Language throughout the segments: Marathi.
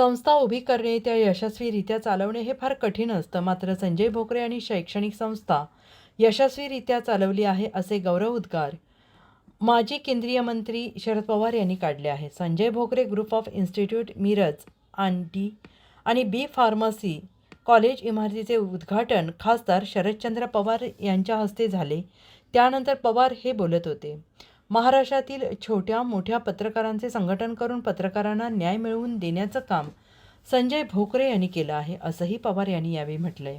संस्था उभी करणे त्या यशस्वीरित्या चालवणे हे फार कठीण असतं. मात्र संजय भोकरे आणि शैक्षणिक संस्था यशस्वीरित्या चालवली आहे असे गौरव उद्गार माजी केंद्रीय मंत्री शरद पवार यांनी काढले आहे Sanjay Bhokare group of institute Miraj आणि डी आणि बी फार्मसी कॉलेज इमारतीचे उद्घाटन खासदार शरदचंद्र पवार यांच्या हस्ते झाले. त्यानंतर पवार हे बोलत होते. महाराष्ट्रातील छोट्या मोठ्या पत्रकारांचे संघटन करून पत्रकारांना न्याय मिळवून देण्याचं काम संजय भोकरे यांनी केलं आहे असंही पवार यांनी यावेळी म्हटलंय.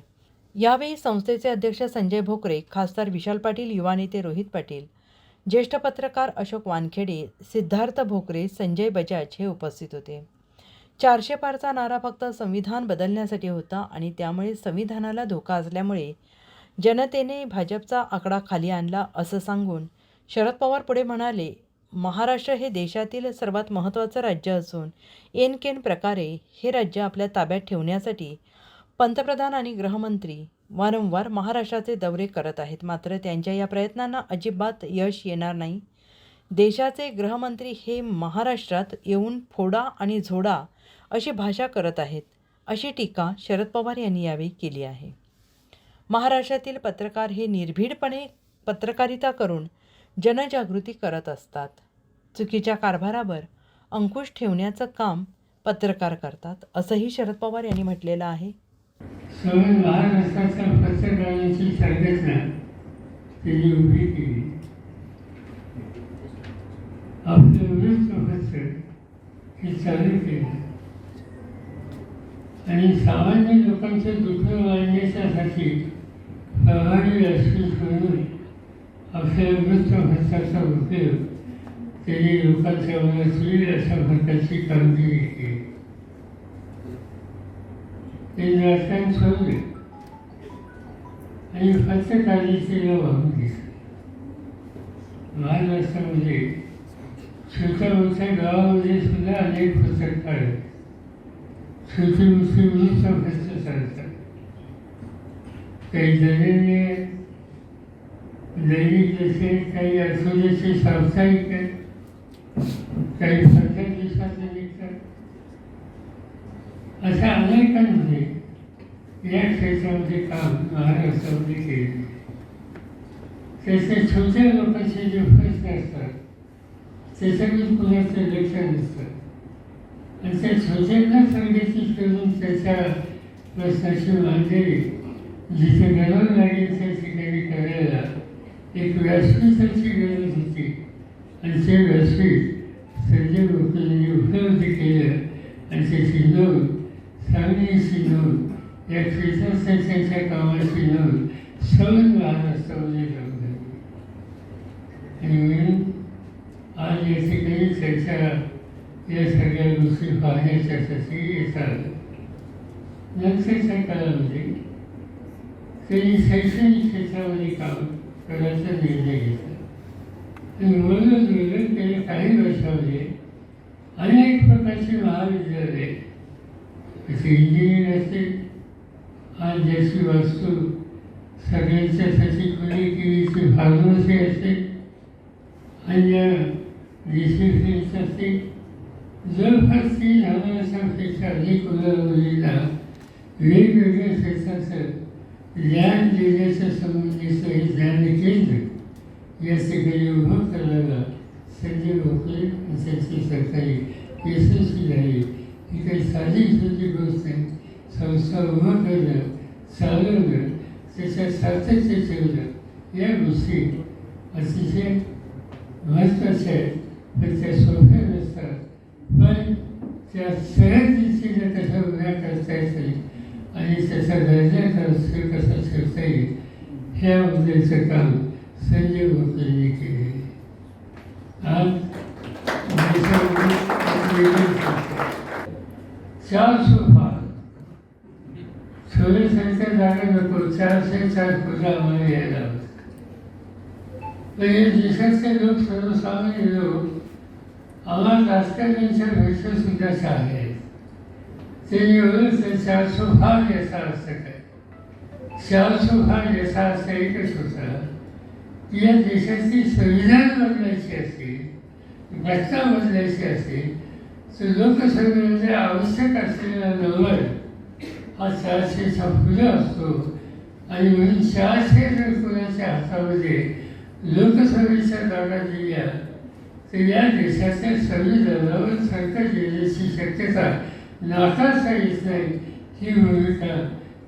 यावेळी संस्थेचे अध्यक्ष संजय भोकरे खासदार विशाल पाटील युवा नेते रोहित पाटील ज्येष्ठ पत्रकार अशोक वानखेडे सिद्धार्थ भोकरे संजय बजाज हे उपस्थित होते. चारशे पारचा नारा फक्त संविधान बदलण्यासाठी होता आणि त्यामुळे संविधानाला धोका असल्यामुळे जनतेने भाजपचा आकडा खाली आणला असं सांगून शरद पवार पुढे म्हणाले महाराष्ट्र हे देशातील सर्वात महत्त्वाचं राज्य असून एनकेन प्रकारे हे राज्य आपल्या ताब्यात ठेवण्यासाठी पंतप्रधान आणि गृहमंत्री वारंवार महाराष्ट्राचे दौरे करत आहेत. मात्र त्यांच्या या प्रयत्नांना अजिबात यश येणार नाही. देशाचे गृहमंत्री हे महाराष्ट्रात येऊन फोडा आणि झोडा अशी भाषा करत आहेत अशी टीका शरद पवार यांनी यावेळी केली आहे. महाराष्ट्रातील पत्रकार हे निर्भीडपणे पत्रकारिता करून जनजागृती करत असतात. चुकीच्या कारभारावर अंकुश ठेवण्याचं काम पत्रकार करतात असंही शरद पवार यांनी म्हटलेलं आहे. महाराष्ट्राच्या पत्रकारांची संघटना त्यांनी उभी केली. हे चालू आणि सामान्य लोकांचे दुःख वाढण्याच्यासाठी प्रभावी राष्ट्रीय करून आपल्या वृत्तपत्राचा उपयोग त्यांनी लोकांच्या मनात होईल अशा प्रकारची कामगिरी केली ते राजकारण सोडले आणि पत्रकारितेला वाहून घेतलं महाराष्ट्रामध्ये छोट्या मोठ्या गावामध्ये सुद्धा अनेक पत्रकार आहेत छोटी मोठी वृत्तपत्र चालतात काही दैनिक दैनिक जसे काही आठवड्याचे साप्ताहिक आहेत काही पंधरा निघतात अशा अनेकांमध्ये या क्षेत्रामध्ये काम महाराष्ट्रामध्ये केले. त्याचे छोट्या लोकांचे जे प्रश्न असतात त्याच्यातून कुणाचं लक्ष नसतं आणि त्या छोट्यांना संघटित करून त्याच्या प्रश्नाची मांडणी जिथे गरज लागेल त्या ठिकाणी करायला एक व्यासपीठ त्यांची गरज होती आणि ते व्यासपीठ संजय भोकरेंनी उपलब्ध केलं. आणि ते नोंद सांगली नोंद या क्षेत्रशास्त्राच्या कामाची नोंद सवन महाराष्ट्रामध्ये लागली आणि म्हणून आज या ठिकाणी चर्चा या सगळ्या गोष्टी पाहण्याच्यासाठी येतात. नंतरच्या काळामध्ये त्यांनी शैक्षणिक क्षेत्रामध्ये काम करायचा निर्णय घेतला आणि म्हणून गेलं गेल्या काही वर्षामध्ये अनेक प्रकारचे महाविद्यालये जसे इंजिनियर असेल आज ज्याची वास्तू सगळ्यांच्यासाठी खुली केली ती फार्मसी असेल अन्य डिसिप्लिन्स असतील जवळपास तीन हजारापेक्षा अधिक मुलामुलींना वेगवेगळ्या क्षेत्राचं ज्ञान देण्याच्या संबंधीचं हे ज्ञान केंद्र उभं करायला संजय भोकरे त्यांची सरकारी यशस्वी झाली ही काही साधी सुधी गोष्ट नाही संस्था उभं करणं चालवणं त्याच्यात सातत्य ठेवणं या गोष्टी अतिशय महत्त्वाच्या आहेत. पण त्या सोप्या नसतात पण त्या सहज दिशेने कशा उभ्या करता येतील आणि त्याचा दर्जा कसा ठेवता येईल ह्याबद्दलचं काम संजय भोकरेंनी केले. आज देशामध्ये चार सोफा. छोलेसारख्या जागा नको चारशे चार फुटामध्ये यायला होतं पण हे देशाचे लोक सर्वसामान्य लोक आम्हाला राजकारण्यांच्या पेक्षा सुद्धा शहाणे आहेत. ते एवढंच चार सोफा याचा अर्थ काय? चार सोफा याचा अर्थ एकच होता. की या देशाची संविधान बदलायची असेल घटना बदलायची असेल तर लोकसभेमध्ये आवश्यक असलेला नंबर हा चारशे छप्पन्न असतो. आणि म्हणून चारशे जर कोणाच्या हातामध्ये लोकसभेच्या जागा दिल्या तर या देशाच्या संविधानावर संकट येण्याची शक्यता नाकारता येत नाही. ही भूमिका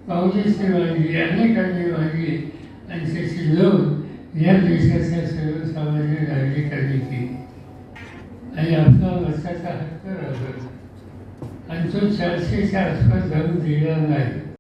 काँग्रेसने मांडली अनेकांनी मांडली. आणि त्याची नोंद या देशाच्या सर्वसामान्य नागरिकांनी आणि आपला वर्षाचा हक्क राहतो आणि तो चारशेच्या आसपास जाऊन दिला नाही